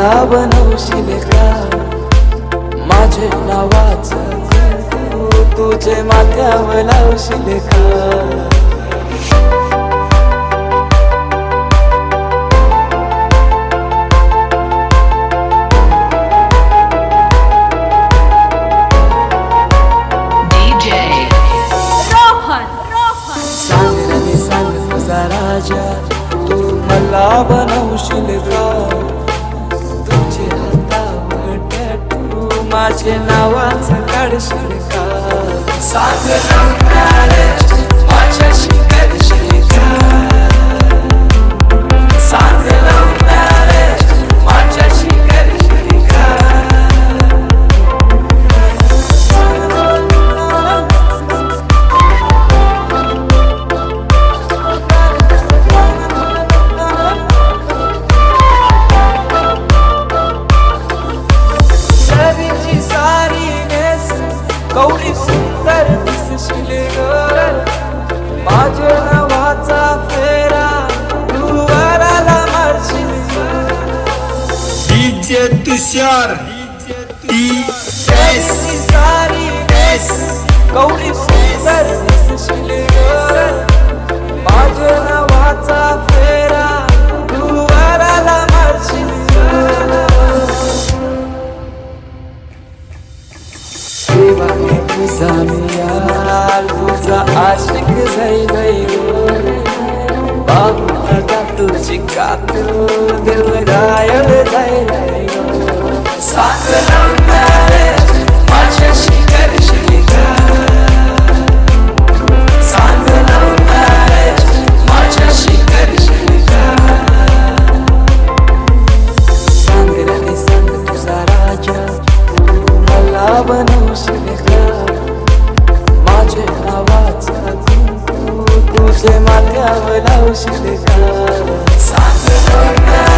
मला बनवशील का? माझे नावाच तुझे माथ्यावर लावशील का? DJ रोहन रोहन. सांग रे सांग तुझा राजा तू मला बनवशील का? माझे नावाचं काढशील का? सांग माझ्याशी कवडी सुंदर दिसशील ग माझ्या नावाचा फेरा तू वराला मारशील. डीजे तुषार. T S. सारी नेस कवडी सुंदर तुझा मियाल तुझा आशिक जाई गई बाबा तुझी कातू देव तुझे माथ्यावर लावशील का